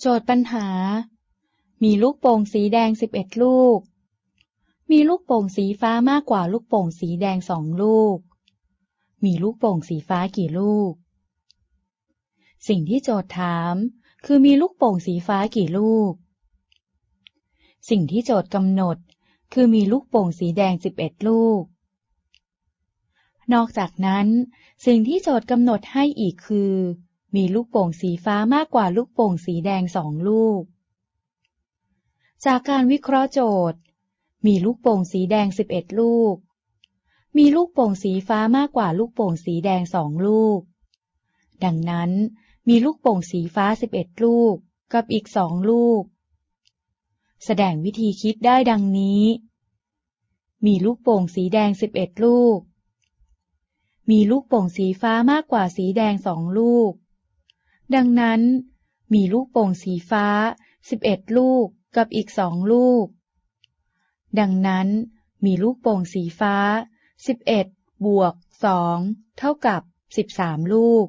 โจทย์ปัญหา มีลูกโป่งสีแดง11ลูก มีลูกโป่งสีฟ้ามากกว่าลูกโป่งสีแดงสองลูก มีลูกโป่งสีฟ้ากี่ลูก สิ่งที่โจทย์ถาม คือมีลูกโป่งสีฟ้ากี่ลูก สิ่งที่โจทย์กำหนด คือมีลูกโป่งสีแดง11ลูก นอกจากนั้น สิ่งที่โจทย์กำหนดให้อีกคือ มีลูกโป่งสีฟ้ามากกว่าลูกโป่งสีแดงสองลูก จากการวิเคราะห์โจทย์ มีลูกโป่งสีแดง11ลูก มีลูกโป่งสีฟ้ามากกว่าลูกโป่งสีแดงสองลูก ดังนั้น มีลูกโป่งสีฟ้า11ลูกกับอีกสองลูก แสดงวิธีคิดได้ดังนี้ มีลูกโป่งสีแดง11ลูกมีลูกโป่งสีฟ้ามากกว่าสีแดงสองลูก ดังนั้น มีลูกโป่งสีฟ้า 11 ลูกกับอีกสองลูก ดังนั้น มีลูกโป่งสีฟ้า 11 บวก 2 เท่ากับ 13 ลูก